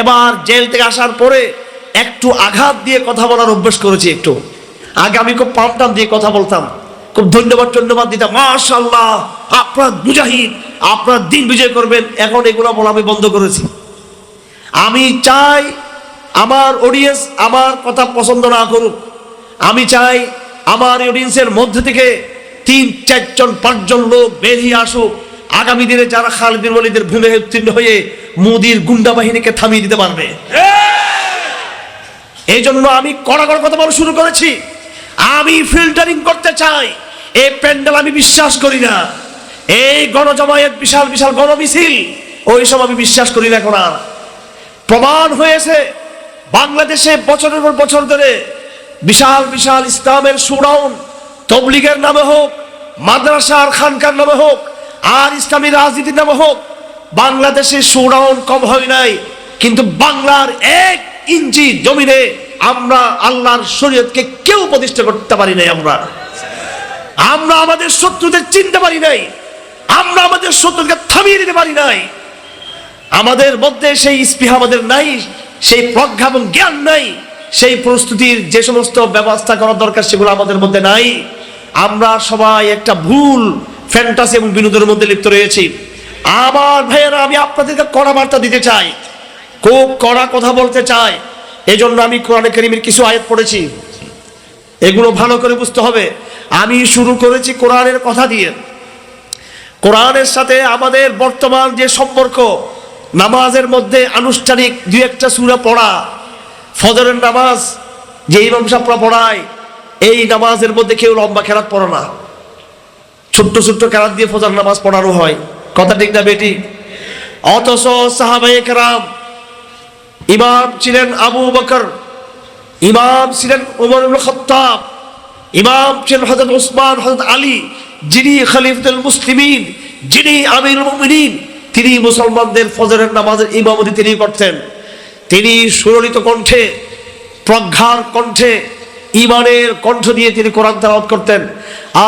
এবার জেল থেকে আসার পরে একটু আঘাত দিয়ে কথা বলার অভ্যেস করেছি একটু। আগে আমি খুব পামটাম দিয়ে কথা বলতাম, খুব ধন্যবাদ ধন্যবাদ দিতাম। মাশাল্লাহ আপনার মুজাহিদ, আপনার দিন বিজয় করবেন, এখন এগুলো বলা আমি বন্ধ করেছি। আমি চাই আমার অডিয়েন্স আমার কথা পছন্দ না করুক। আমি চাই আমার অডিয়েন্সের মধ্যে থেকে তিন, চারজন, পাঁচজন লোক বেরিয়ে আসুক। আগামী দিনে যারা খালিদিন ওয়ালিদের ভূমি উত্তীর্ণ হয়ে মোদির গুন্ডা বাহিনীকে থামিয়ে দিতে পারবে। এই জন্য আমি কড়া কড়া কথা বলা শুরু করেছি। আমি ফিল্টারিং করতে চাই। এই প্যান্ডেল আমি বিশ্বাস করি না। এই গণজমায়েত বিশাল বিশাল গণমিছিল ওই সব আমি বিশ্বাস করি না এখন আর। প্রমাণ হয়েছে বাংলাদেশে বছরের পর বছর ধরে বিশাল বিশাল ইসলামের সুরাউন তবলিগের নামে হোক মাদ্রাসার খানকার নামে হোক আর ইসলামী রাজনীতির নামে হোক, বাংলাদেশে সুরাউন কম হয় নাই, কিন্তু বাংলার এক ইঞ্চি জমিনে আমরা আল্লাহর শরীয়তকে কেউ প্রতিষ্ঠা করতে পারি নাই আমরা। আমরা আমাদের শত্রুদের চিনতে পারি নাই, আমরা আমাদের শত্রুকে থামিয়ে দিতে পারি নাই। আমাদের মধ্যে সেই স্পৃহা আমাদের নাই, সেই প্রজ্ঞা এবং জ্ঞান নাই, সেই প্রস্তুতির যে সমস্ত ব্যবস্থা করা দরকার সেগুলো আমাদের মধ্যে নাই। আমরা সবাই একটা ভুল ফ্যান্টাসি এবং বিনোদনের মধ্যে লিপ্ত রয়েছি। আমার ভাইয়েরা, আমি আপনাদেরকে কড়া বার্তা দিতে চাই। খুব কড়া কথা বলতে চাই। এই জন্য আমি কোরআনে করিমের কিছু আয়াত পড়েছি। এগুলো ভালো করে বুঝতে হবে। আমি শুরু করেছি কোরআনের কথা দিয়ে। কোরআনের সাথে আমাদের বর্তমান যে সম্পর্ক, নামাজের মধ্যে আনুষ্ঠানিক দু একটা সুরা পড়া, ফজরের নামাজ যে ইমাম সাহরা পড়ায়, এই নামাজের মধ্যে কেউ লম্বা খেরাত পড়ে না। ছোট্ট ছোট্ট খেরাত দিয়ে ফজর নামাজ পড়ানো হয়। কথা ঠিক না বেটি? অথচ সাহাবায়ে কেরাম ইমাম ছিলেন আবু বকর, ইমাম ছিলেন ইবনে খাত্তাব, ইমাম ছিলেন হযরত উসমান, হযরত আলী, যিনি খলিফাতুল মুসলিমিন, যিনি আমিরুল মুমিনিন, তিনি মুসলমানদের ফজরের নামাজের ইমামতি তিনি করতেন। তিনি সুরলিত কণ্ঠে, প্রজ্ঞার কণ্ঠে ইমানের কণ্ঠ দিয়ে তিনি কোরআন তেলাওয়াত করতেন।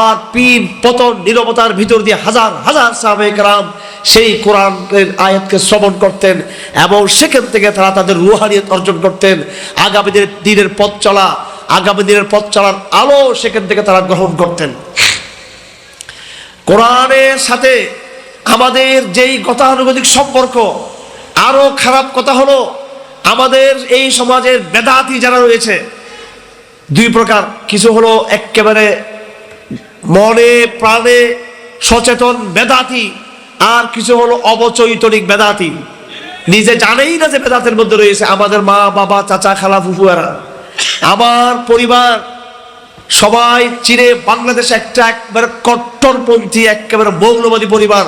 আর পীর পতন নীরবতার ভিতর দিয়ে হাজার হাজার সাহাবায়ে কেরাম সেই কোরআনের আয়াতকে শ্রবণ করতেন এবং সেখান থেকে তারা তাদের রুহানিয়ত অর্জন করতেন। আগামী দিনের পথ চলা, আগামী দিনের পথ চলার আলো সেখান থেকে তারা গ্রহণ করতেন। কোরআনের সাথে আমাদের যেই গতানুগতিক সম্পর্ক, আরও খারাপ কথা হলো, আমাদের এই সমাজের বেদাতি যারা রয়েছে দুই প্রকার। কিছু হলো একেবারে মনে, প্রাণে সচেতন বেদাতি, আর কিছু হলো অবচৈতনিক বেদাতি। নিজে জানেই না যে বেদাতের মধ্যে রয়েছে আমাদের মা, বাবা, চাচা, খালা, ফুফুয়ারা। আমার পরিবার সবাই চিরে বাংলাদেশ একটা একবারে কট্টরপন্থী একেবারে মৌলবাদী পরিবার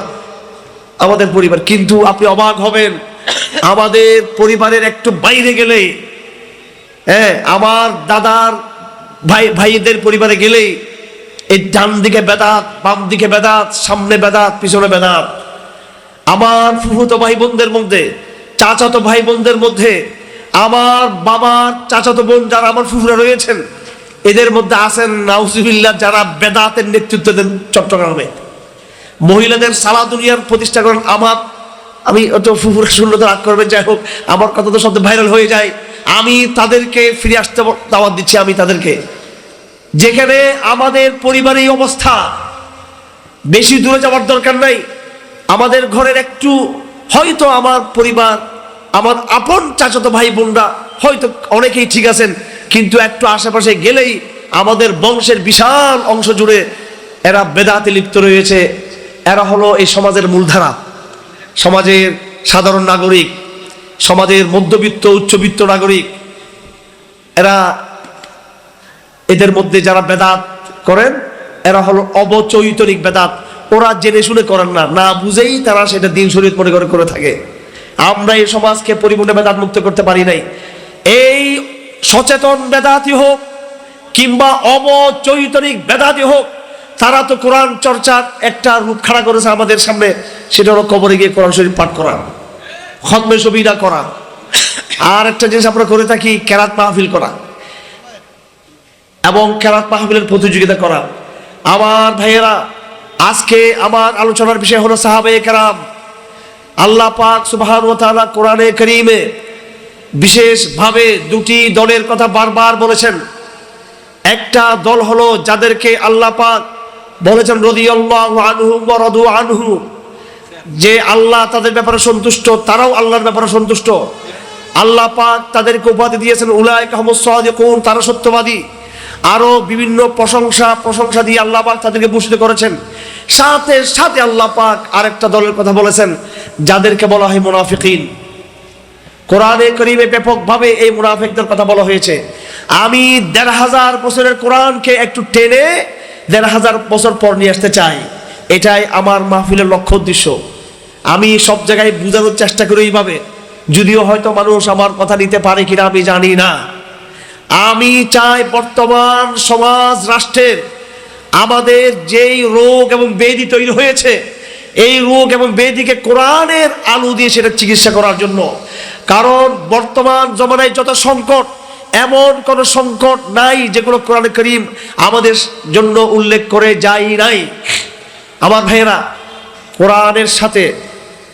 আমাদের পরিবার। কিন্তু আপনি অবাক হবেন, আমাদের পরিবারের একটু বাইরে গেলে হ্যাঁ আমার দাদার ভাই, ভাইদের পরিবারে গেলেই এই ডান দিকে বেদাত, বাম দিকে বেদাত, সামনে বেদাত, পিছনে বেদাত। আমার ফুফুতো ভাই বোনদের মধ্যে, চাচাতো ভাই বোনদের মধ্যে, আমার বাবার চাচাতো বোন যারা আমার ফুফুরা রয়েছেন, এদের মধ্যে আছেন নাউজুবিল্লাহ যারা বেদাতের নেতৃত্ব দেন চট্টগ্রামে। মহিলাদের সালা দুনিয়ার প্রতিষ্ঠা করেন আমার। আমি অত ফুফুরা শুনলে তো রাগ করবেন, যাই হোক, আমার কথা তো শব্দ ভাইরাল হয়ে যায়। আমি তাদেরকে ফিরে আসতে দাওয়াত দিচ্ছি, আমি তাদেরকে। যেখানে আমাদের পরিবারের এই অবস্থা, বেশি দূরে যাওয়ার দরকার নাই। আমাদের ঘরের একটু, হয়তো আমার পরিবার, আমার আপন চাচাতো ভাই বোনরা হয়তো অনেকেই ঠিক আছেন, কিন্তু একটু আশেপাশে গেলেই আমাদের বংশের বিশাল অংশ জুড়ে এরা বেদাতে লিপ্ত রয়েছে। এরা হলো এই সমাজের মূলধারা, সমাজের সাধারণ নাগরিক। সমাজের মধ্যবিত্ত, উচ্চবিত্ত নাগরিক, এরা এদের মধ্যে যারা বেদাত করেন, এরা হলো অবচৈতনিক বেদাত। ওরা জেনে শুনে করেন না না বুঝেই তারা সেটা দিন শরীর মনে করে করে থাকে। আমরা এই সমাজকে পরিপূর্ণ বেদাত মুক্ত করতে পারি নাই। এই সচেতন বেদাতি হোক কিংবা অবচৈতনিক বেদাতি হোক, তারা তো কোরআন চর্চার একটা রূপ খাড়া করেছে আমাদের সামনে, সেটা হলো কবরে গিয়ে কোরআন শরীফ পাঠ করা। খতমে সবিরা করা। আর একটা জিনিস আমরা করে থাকি, কেরাত মাহফিল করা। এবং কেরাত মাহফিলের প্রতিযোগিতা করা। আমার ভাইয়েরা, আজকে আমার আলোচনার বিষয় হলো সাহাবে কেরাম। আল্লাহ পাক সুবহান ও তাআলা কোরআনে করিমে বিশেষভাবে দুটি দলের কথা বারবার বলেছেন। একটা দল হলো যাদেরকে আল্লাহ পাক বলেছেন, রদিয়াল্লাহু আনহু ওয়া রাদু আনহু। যে আল্লাহ তাদের ব্যাপারে সন্তুষ্ট, তারাও আল্লাহর ব্যাপারে সন্তুষ্ট। আল্লাহ পাক তাদেরকে উপাধি দিয়েছেন, উলাইকা হুমুস সাদিকুন, তারা সত্যবাদী। আরও বিভিন্ন প্রশংসা প্রশংসা দিয়ে আল্লাহ পাক তাদেরকে ভূষিত করেছেন। সাথে সাথে আল্লাহ পাক আরেকটা দলের কথা বলেছেন, যাদেরকে বলা হয় মুনাফিকিন। কোরআনে করিমে ব্যাপকভাবে এই মুনাফিকদের কথা বলা হয়েছে। আমি দেড় হাজার বছরের কোরআনকে একটু টেনে দেড় হাজার বছর পর নিয়ে আসতে চাই। এটাই আমার মাহফিলের লক্ষ্য উদ্দেশ্য। আমি সব জায়গায় বোঝানোর চেষ্টা করি এইভাবে। যদিও হয়তো মানুষ আমার কথা নিতে পারে কিনা আমি জানি না। আমি চাই বর্তমান সমাজ রাষ্ট্রের আমাদের যেই রোগ এবং বেদি তৈরি হয়েছে, এই রোগ এবং বেদিকে কোরআনের আলু দিয়ে সেটা চিকিৎসা করার জন্য। কারণ বর্তমান জমানায় যত সংকট, এমন কোন সংকট নাই যেগুলো কোরআন করিম আমাদের জন্য উল্লেখ করে যাই নাই। আমার ভাইয়েরা, কোরআনের সাথে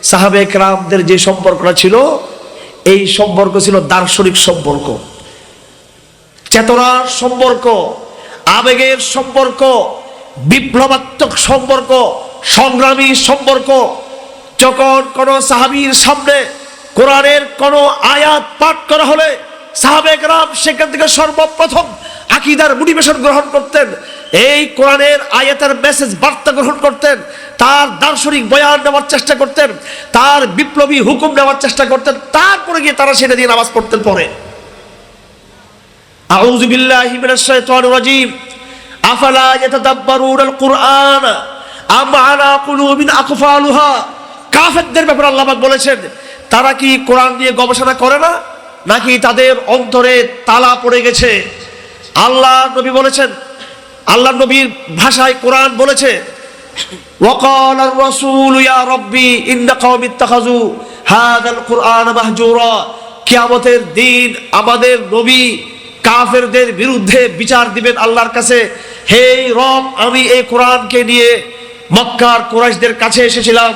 সাহাবে রামদের যে সম্পর্কটা ছিল, এই সম্পর্ক ছিল দার্শনিক সম্পর্ক। চেতনার সম্পর্ক, আবেগের সম্পর্ক, বিপ্লবাত্মক সম্পর্ক, সংগ্রামী সম্পর্ক। যখন কোন সাহাবীর সামনে কোরআনের কোন আয়াত পাঠ করা হলে সাহাবেক রাম সেখান থেকে সর্বপ্রথম আকিদার মোটিভেশন গ্রহণ করতেন। এই কোরআনের আয়াতের মেসেজ বার্তা গ্রহণ করতেন, তার দার্শনিক বয়ান নেওয়ার চেষ্টা করতেন, তার বিপ্লবী হুকুম নেওয়ার চেষ্টা করতেন, তারপরে গিয়ে তারা সেটা দিয়ে নামাজ পড়তেন পরে। আফালা ইয়াতাদাব্বারুনাল কুরআন আম আলা কুলুবিন আকফালুহা? কাফেরদের ব্যাপারে আল্লাহ বলেছেন, তারা কি কোরআন নিয়ে গবেষণা করে না? নাকি তাদের অন্তরে তালা পড়ে গেছে? আল্লাহ নবী বলেছেন আল্লাহ নবীর ভাষায় কোরআন বলেছে وقال الرسول يا ربي إن قوم اتخذوا هذا القرآن مهجورا কিয়ামতের দিন আমাদের নবী কাফেরদের বিরুদ্ধে বিচার দিবেন আল্লাহর কাছে হে রব আমি এই কোরআনকে নিয়ে মক্কার কুরাইশদের কাছে এসেছিলাম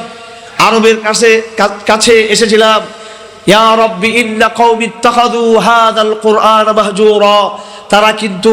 আরবের কাছে কা- কাছে এসেছিলাম ইয়া রব্বি ইন্না কওমি ইত্তাখাযু হাযাল কুরআন মাহজুরা তারা কিন্তু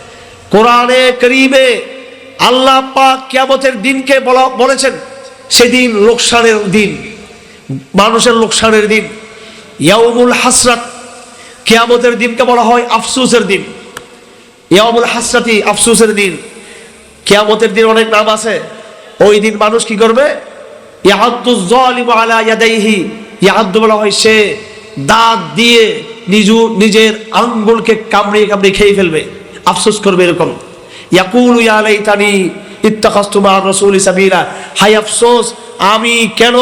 কোরআনে করিমে আল্লাহ পাক কিয়ামতের দিনকে বলা বলেছেন, সেদিন লোকসানের দিন, মানুষের লোকসানের দিন। ইয়াউমুল হাসরাত, কিয়ামতের দিনকে বলা হয় আফসুসের দিন। ইয়াউমুল হাসরাতি আফসুসের দিন। কিয়ামতের দিন অনেক নাম আছে। ওই দিন মানুষ কি করবে? বলা হয় সে দাঁত দিয়ে নিজু নিজের আঙ্গুলকে কামড়িয়ে কামড়িয়ে খেয়ে ফেলবে। আফসোস করবে এরকম। ইয়াকুলু ইয়া লাইতানি ইত্তাখাস্তু মা রাসূলি সাবিলা। হাই আফসোস, আমি কেন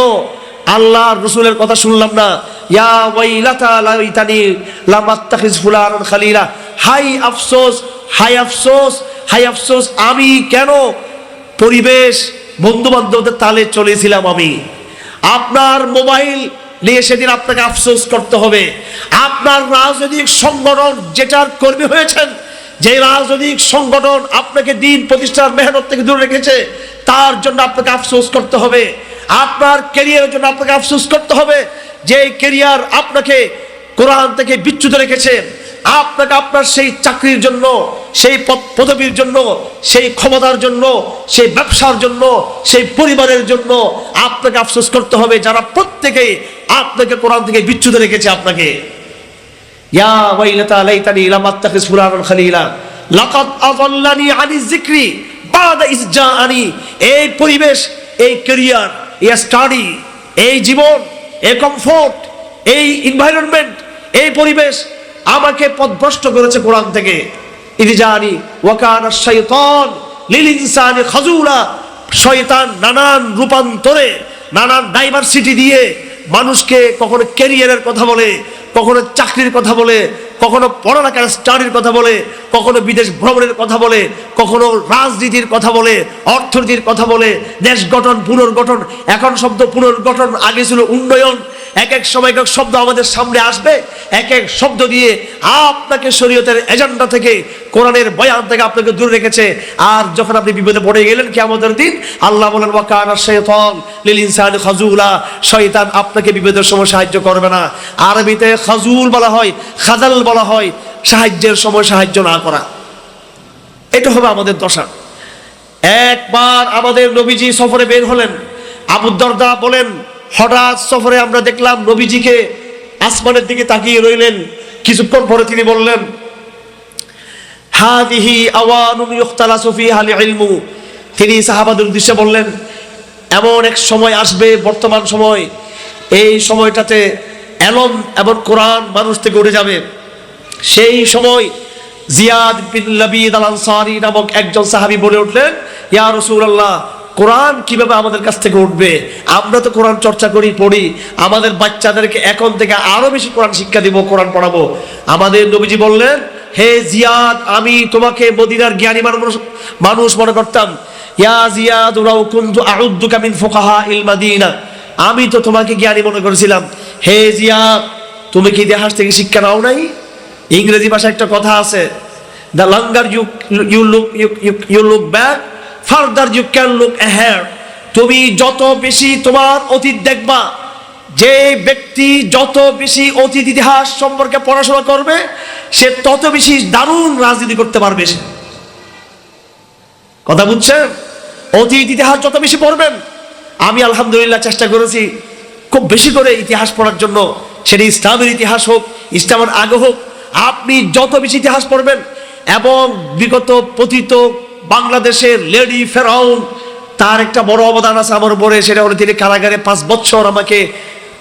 আল্লাহর রসুলের কথা শুনলাম না? ইয়া ওয়াইলাতা লাইতানি লাম আত্তাখিজ ফুলানান খালিলা। হাই আফসোস হাই আফসোস হাই আফসোস, আমি কেন পরিবেশ বন্ধু বান্ধবদের তালে চলেছিলাম আমি? আপনার মোবাইল নিয়ে সেদিন আপনাকে আফসোস করতে হবে। আপনার রাজনৈতিক সংগঠন যেটার কর্মী হয়েছেন যে রাজনৈতিক সংগঠন আপনাকে দিন প্রতিষ্ঠার মেহনত থেকে দূরে রেখেছে, তার জন্য আপনাকে আফসোস করতে হবে। আপনার ক্যারিয়ারের জন্য আপনাকে আফসোস করতে হবে যে ক্যারিয়ার আপনাকে কোরআন থেকে বিচ্যুত রেখেছে। আপনাকে আপনার সেই চাকরির জন্য, সেই পদ- পদবীর জন্য, সেই ক্ষমতার জন্য, সেই ব্যবসার জন্য, সেই পরিবারের জন্য আপনাকে আফসোস করতে হবে। যারা প্রত্যেকেই আপনাকে কোরআন থেকে বিচ্যুত রেখেছে আপনাকে। ইয়া এই পরিবেশ, এই স্টাডি, এই জীবন কমফোর্ট, এই এই পরিবেশ আমাকে পথভ্রষ্ট করেছে কোরআন থেকে। ইদি জানি ওয়াকানা ইনসানি খাজুলা। নানান রূপান্তরে, নানান ডাইভার্সিটি দিয়ে মানুষকে কখনো ক্যারিয়ারের কথা বলে কখনো চাকরির কথা বলে, কখনো পড়ালেখার স্টাডির কথা বলে, কখনো বিদেশ ভ্রমণের কথা বলে, কখনো রাজনীতির কথা বলে, অর্থনীতির কথা বলে, দেশ গঠন, পুনর্গঠন, এখন শব্দ পুনর্গঠন, আগে ছিল উন্নয়ন এক এক সময়, এক শব্দ আমাদের সামনে আসবে, এক এক শব্দ দিয়ে আপনাকে শরীয়তের এজেন্ডা থেকে, কোরআনের বয়ান থেকে আপনাকে দূরে রেখেছে। আর যখন আপনি বিপদে পড়ে গেলেন কি আমাদের দিন, আল্লাহ বলেন, ওয়াকানা শয়তান লিল ইনসান খাজুলা। শয়তান আপনাকে বিপদের সময় সাহায্য করবে না। আরবিতে খাজুল বলা হয়, খাজাল বলা হয়, সাহায্যের সময় সাহায্য না করা। এটা হবে আমাদের দশা। একবার আমাদের নবীজি সফরে বের হলেন আবু দরদা বলেন হঠাৎ সফরে আমরা দেখলাম নবীজিকে আসমানের দিকে তাকিয়ে রইলেন। কিছুক্ষণ পরে তিনি বললেন তিনি সাহাবাদের উদ্দেশ্যে বললেন, এমন এক সময় আসবে, বর্তমান সময়। এই সময়টাতে এলম এবং কোরআন মানুষ থেকে উঠে যাবে। সেই সময় জিয়াদ বিন লাবিদ আল আনসারি নামক একজন সাহাবী বলে উঠলেন, ইয়া রাসূলুল্লাহ কোরআন কীভাবে আমাদের কাছ থেকে উঠবে? আমরা তো কোরআন চর্চা করি, পড়ি। আমাদের বাচ্চাদেরকে এখন থেকে আরও বেশি কোরআন শিক্ষা দিব, কোরআন পড়াবো। আমাদের নবীজি বললেন, হে জিয়াদ, আমি তোমাকে মদিনার জ্ঞানী মানুষ মানুষ মনে করতাম। ইয়া ফুকাহা আমি তো তোমাকে জ্ঞানী মনে করেছিলাম। হে জিয়াদ, তুমি কি ইতিহাস থেকে শিক্ষা নাও নাই? ইংরেজি ভাষায় একটা কথা আছে the longer you you look you look back farther you can look ahead তুমি যত বেশি তোমার অতীত দেখবা, যে ব্যক্তি যত বেশি অতীত ইতিহাস সম্পর্কে পড়াশোনা করবে, সে তত বেশি দারুণ রাজনীতি করতে পারবে সে। কথা বুঝছেন? অতীত ইতিহাস যত বেশি পড়বেন, আমি আলহামদুলিল্লাহ চেষ্টা করেছি খুব বেশি করে ইতিহাস পড়ার জন্য। সেটা ইসলামের ইতিহাস হোক, ইসলামের আগে হোক, আপনি যত বেশি ইতিহাস পড়বেন এবং বিগত পতিত বাংলাদেশের লেডি ফেরাউন, তার একটা বড় অবদান আছে আমার উপরে, সেটা হলো তিনি কারাগারে পাঁচ বছর আমাকে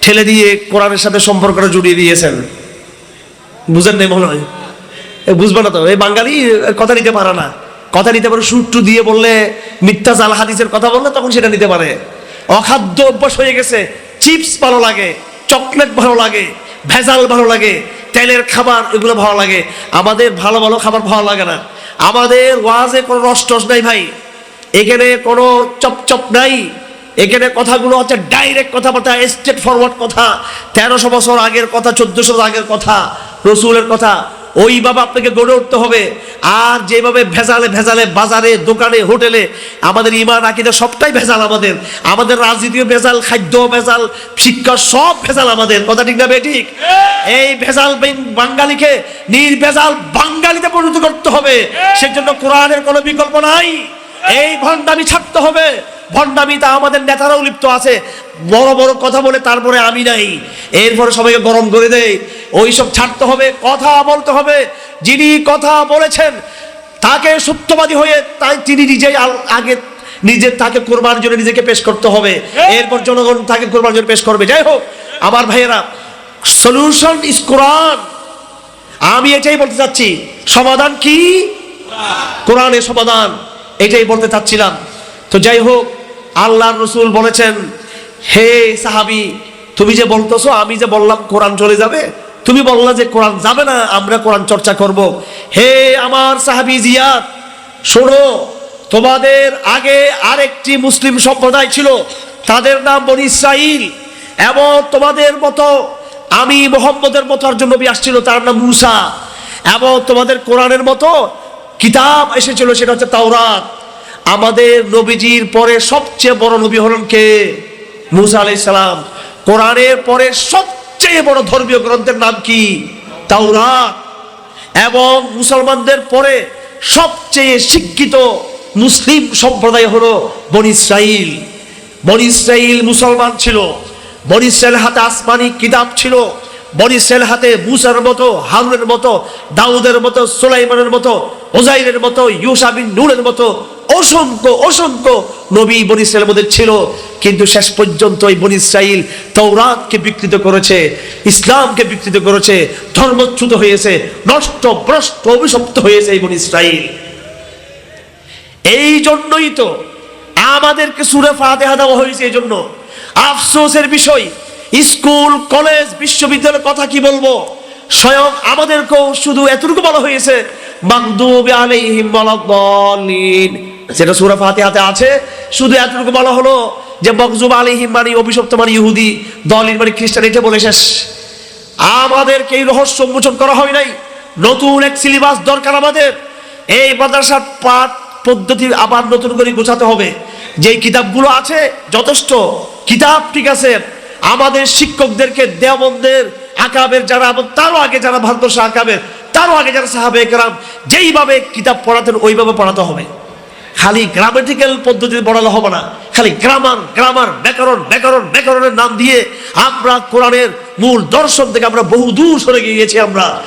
ঠেলে দিয়ে কোরআনের সাথে সম্পর্কটা জুড়িয়ে দিয়েছেন। বুঝেন নাই মনে হয়? বুঝবে না তো? এই বাঙালি কথা নিতে পারে না। কথা নিতে পারে সুট্টু দিয়ে বললে মিথ্যা জাল হাদিসের কথা বললে তখন সেটা নিতে পারে। অখাদ্য অভ্যাস হয়ে গেছে, চিপস ভালো লাগে, চকলেট ভালো লাগে, ভেজাল ভালো লাগে, তেলের খাবার এগুলো ভালো লাগে। আমাদের ভালো ভালো খাবার ভালো লাগে না। আমাদের ওয়াজে কোনো রস টস নাই ভাই। এখানে কোনো চপচপ নাই। এখানে কথাগুলো হচ্ছে ডাইরেক্ট কথাবার্তা স্ট্রেট ফরওয়ার্ড কথা। তেরোশো বছর আগের কথা, চোদ্দশো আগের কথা, রসুলের কথা। ওইভাবে আপনাকে গড়ে উঠতে হবে। আর যেভাবে ভেজালে ভেজালে বাজারে দোকানে হোটেলে আমাদের ইমান আকিদা সবটাই ভেজাল আমাদের। আমাদের রাজনীতিও ভেজাল খাদ্য ভেজাল শিক্ষা সব ভেজাল আমাদের। কথা ঠিক না ঠিক? এই ভেজাল বাঙালিকে নির্ভেজাল বাঙালিতে পরিণত করতে হবে। সেজন্য কোরআনের কোনো বিকল্প নাই। এই ভণ্ডামি ছাড়তে হবে। ভণ্ডামিতা আমাদের নেতারাও লিপ্ত আছে। বড় বড় কথা বলে তারপরে আমি নাই। এরপরে সবাইকে গরম করে দেয় ওইসব ছাড়তে হবে, কথা বলতে হবে। যিনি কথা বলেছেন, তাকে সত্যবাদী হয়ে তাই তিনি নিজেই আগে নিজের তাকে কোরবান জন্য নিজেকে পেশ করতে হবে। এরপর জনগণ তাকে কোরবান জন্য পেশ করবে। যাই হোক, আমার ভাইয়েরা সলিউশন ইজ কোরআন আমি এটাই বলতে চাচ্ছি, সমাধান কি? কোরআনের সমাধান, এটাই বলতে চাচ্ছিলাম। তো যাই হোক আল্লাহ রসুল বলেছেন, হে সাহাবি, তুমি যে বলতেছো, আমি যে বললাম কোরআন চলে যাবে, তুমি বললা যে কোরআন যাবে না, আমরা কোরআন চর্চা করব। হে আমার সাহাবি জিয়াদ, শোনো, তোমাদের আগে আরেকটি মুসলিম সম্প্রদায় ছিল, তাদের নাম বনি ইসরাইল এবং তোমাদের মতো, আমি মোহাম্মদের মতো একজন নবী আসছিল, তার নাম মুসা, এবং তোমাদের কোরআনের মতো কিতাব এসেছিল, সেটা হচ্ছে তাওরাত। আমাদের নবীজির পরে সবচেয়ে বড় নবী হলেন কে? মুসা আলাইহিস সালাম। কোরআনের পরে সবচেয়ে বড় ধর্মীয় গ্রন্থের নাম কি? তাওরাত। এবং মুসলমানদের পরে সবচেয়ে শিক্ষিত মুসলিম সম্প্রদায় হলো বন ইসরাইল। বন ইসরাইল মুসলমান ছিল। বন ইসরাইল হাতে আসমানি কিতাব ছিল। বন ইসরাইল হাতে মুসার মতো, হারুনের মতো, দাউদের মতো, সোলাইমানের মতো, ওজাইরের মতো ইউসাবিন নূরের মতো অসংখ্য অসংখ্য নবী বন ইসরায়েলের মধ্যে ছিল। কিন্তু শেষ পর্যন্ত এই বন ইসরাইল তৌরাতকে বিকৃত করেছে, ইসলামকে বিকৃত করেছে, ধর্মচ্যুত হয়েছে, নষ্ট, ভ্রষ্ট, অভিশপ্ত হয়েছে এই বন ইসরাইল এই জন্যই তো আমাদেরকে সুরে ফাতেহা দেওয়া হয়েছে এই জন্য। আফসোসের বিষয়, স্কুল, কলেজ, বিশ্ববিদ্যালয়ের কথা কি বলব? স্বয়ং আমাদেরকেও শুধু এতটুকু বলা হয়েছে মাগদুবি আলাইহিম ওয়ালাদ-দাল্লিন। যেটা সূরা ফাতিহাতে আছে, শুধু এতটুকু বলা হলো যে মকজুব আলাইহিম মানে অভিশপ্ত মানে ইহুদি দলিল মানে খ্রিস্টান, এটা বলে শেষ। আমাদেরকে এই রহস্য উন্মোচন করা হয় নাই। নতুন এক সিলেবাস দরকার আমাদের। এই মাদ্রাসার পাঠ পদ্ধতি আবার নতুন করে গোছাতে হবে। যে কিতাবগুলো আছে, যথেষ্ট। কিতাব ঠিক আছে। আমাদের শিক্ষকদেরকে দেওবন্দের আকাবের যারা এবং তারও আগে যারা ভারতবর্ষ আকাবের তারও আগে যারা সাহাবে গ্রাম যেইভাবে কিতাব পড়াতেন, ওইভাবে পড়াতে হবে। খালি গ্রামেটিক্যাল পদ্ধতিতে পড়ালে হবে না। খালি গ্রামার গ্রামার ব্যাকরণ ব্যাকরণ, ব্যাকরণের নাম দিয়ে আমরা কোরআনের মূল দর্শন থেকে আমরা বহু দূর সরে গিয়েছি আমরা।